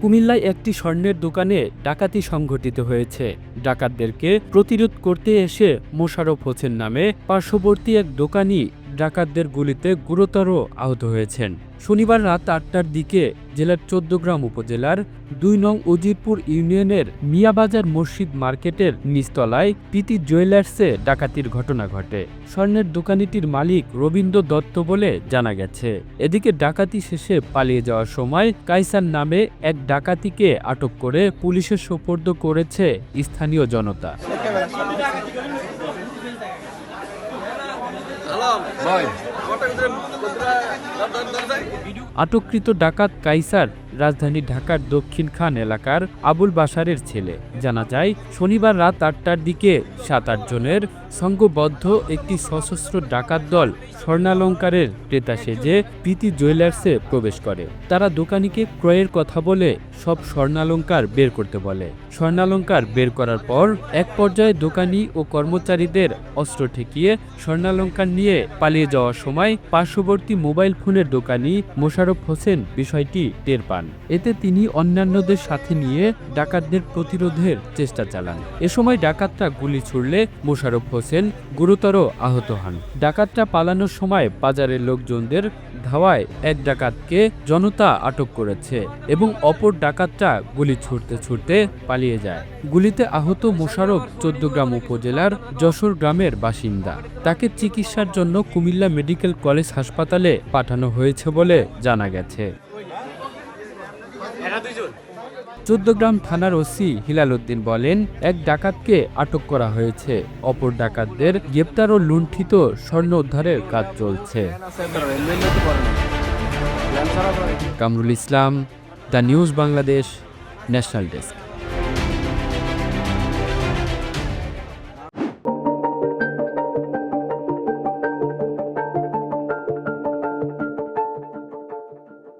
কুমিল্লায় একটি স্বর্ণের দোকানে ডাকাতি সংঘটিত হয়েছে। ডাকাতদেরকে প্রতিরোধ করতে এসে মোশারফ হোসেন নামে পার্শ্ববর্তী এক দোকানি ডাকাতদের গুলিতে গুরুতর আহত হয়েছেন। শনিবার রাত আটটার দিকে জেলার চোদ্দগ্রাম উপজেলার দুই নং উজিরপুর ইউনিয়নের মিয়াবাজার মসজিদ মার্কেটের নিচতলায় প্রীতি জুয়েলার্সে ডাকাতির ঘটনা ঘটে। স্বর্ণের দোকানিটির মালিক রবীন্দ্র দত্ত বলে জানা গেছে। এদিকে ডাকাতি শেষে পালিয়ে যাওয়ার সময় কাইসার নামে এক ডাকাতিকে আটক করে পুলিশের সোপর্দ করেছে স্থানীয় জনতা। আটককৃত ডাকাত কাইসার রাজধানী ঢাকার দক্ষিণ খান এলাকার আবুল বাসারের ছেলে। জানা যায় শনিবার রাত আটটার দিকে সাত আট জনের সংঘবদ্ধ একটি সশস্ত্র ডাকাত দল স্বর্ণালঙ্কারের ক্রেতা সেজে প্রীতি জুয়েলার্সে প্রবেশ করে। তারা দোকানিকে ক্রয়ের কথা বলে সব স্বর্ণালঙ্কার বের করতে বলে। স্বর্ণালঙ্কার বের করার পর এক পর্যায়ে দোকানি ও কর্মচারীদের অস্ত্র ঠেকিয়ে স্বর্ণালঙ্কার নিয়ে পালিয়ে যাওয়ার সময় পার্শ্ববর্তী মোবাইল ফোনের দোকানি মোশারফ হোসেন বিষয়টি টের পান। এতে তিনি অন্যান্যদের সাথে নিয়ে ডাকাতদের প্রতিরোধের চেষ্টা চালান। এ সময় ডাকাতরা গুলি ছুড়লে মোশারফ হোসেন গুরুতর আহত হন। ডাকাতরা পালানোর সময় বাজারের লোকজনদের ধাওয়ায় এক ডাকাতকে জনতা আটক করেছে এবং অপর ডাকাতটা গুলি ছুটতে ছুটতে পালিয়ে যায়। গুলিতে আহত মোশারফ চোদ্দগ্রাম উপজেলার যশোর গ্রামের বাসিন্দা। তাকে চিকিৎসার জন্য কুমিল্লা মেডিকেল কলেজ হাসপাতালে পাঠানো হয়েছে বলে জানা গেছে। চোদ্দগ্রাম থানার ওসি হিলাল উদ্দিন বলেন, এক ডাকাতকে আটক করা হয়েছে। অপর ডাকাতদের গ্রেপ্তার ও লুণ্ঠিত স্বর্ণ উদ্ধারের কাজ চলছে। Kamrul Islam, the news Bangladesh, national desk.